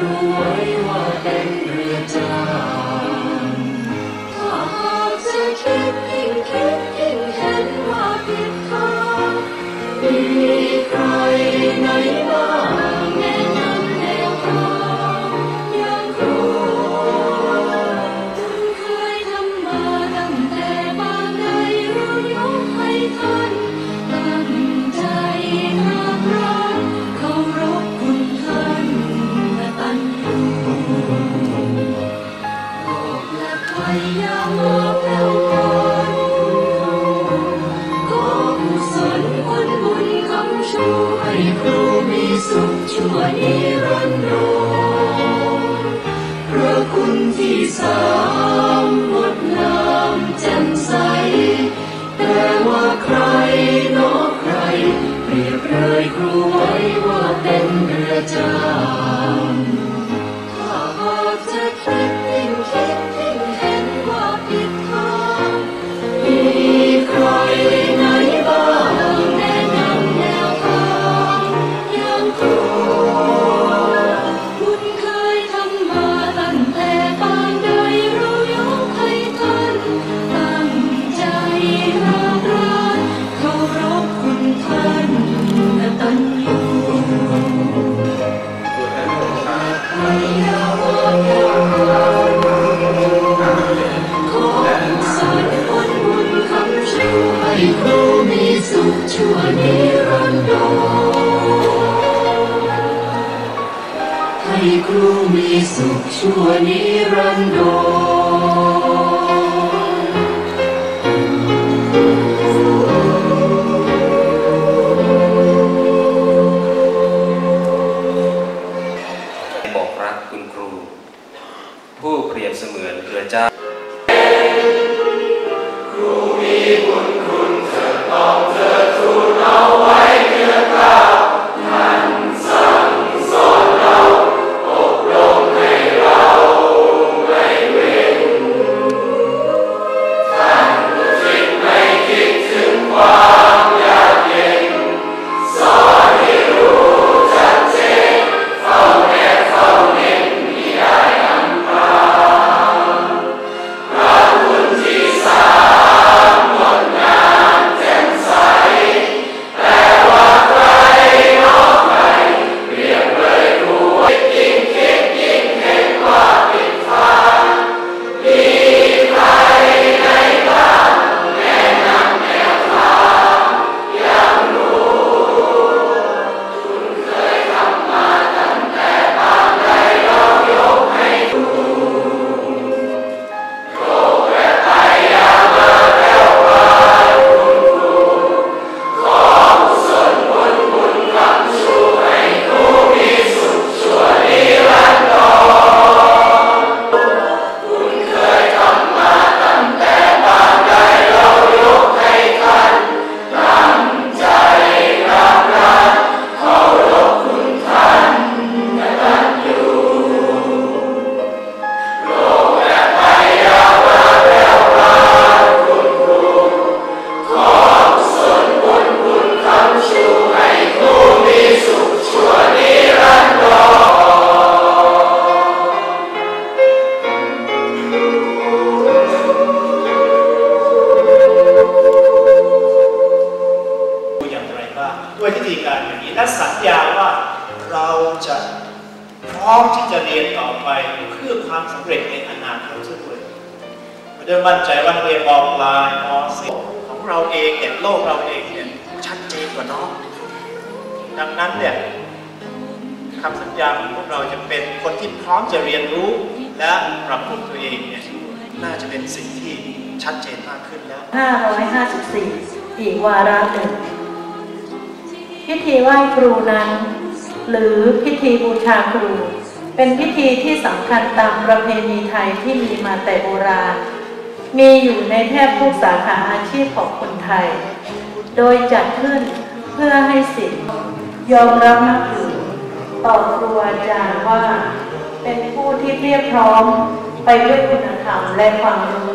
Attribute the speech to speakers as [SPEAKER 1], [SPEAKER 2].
[SPEAKER 1] 如为我等。 มนิรันดรพระคุณที่สามงดงามจ่ใส แต่ว่าใครนอกใคร เปรียบเลยครูไว้ว่าเป็นเรือจ้า สุขชั่วนิรันดร์ ร้
[SPEAKER 2] อม
[SPEAKER 3] ที่จะเรียนต่อไปเพื่อความสำเร็จในอนาคตด้วยเราได้มั่นใจว่าเรียนออนไลน์ออสิของเราเองเนี่ยโลกเราเองเนี่ยชัดเจนกว่าน้อง ดังนั้นเนี่ยคำสัญญาของพวกเราจะเป็นคนที่พร้อมจะเรียนรู้ และปรับปรุงตัวเองเนี่ยน่าจะเป็นสิ่งที่ชัดเจนมากขึ้นแล้ว
[SPEAKER 4] 554 อีกวาระหนึ่งพิธีไหว้ครูนั้น หรือพิธีบูชาครู เป็นพิธีที่สำคัญตามประเพณีไทยที่มีมาแต่โบราณ มีอยู่ในแทบทุกสาขาอาชีพของคนไทย โดยจัดขึ้นเพื่อให้สิทธิ์ยอมรับนับถือต่อครูอาจารย์ว่า เป็นผู้ที่เรียบพร้อมไปด้วยคุณธรรมและความรู้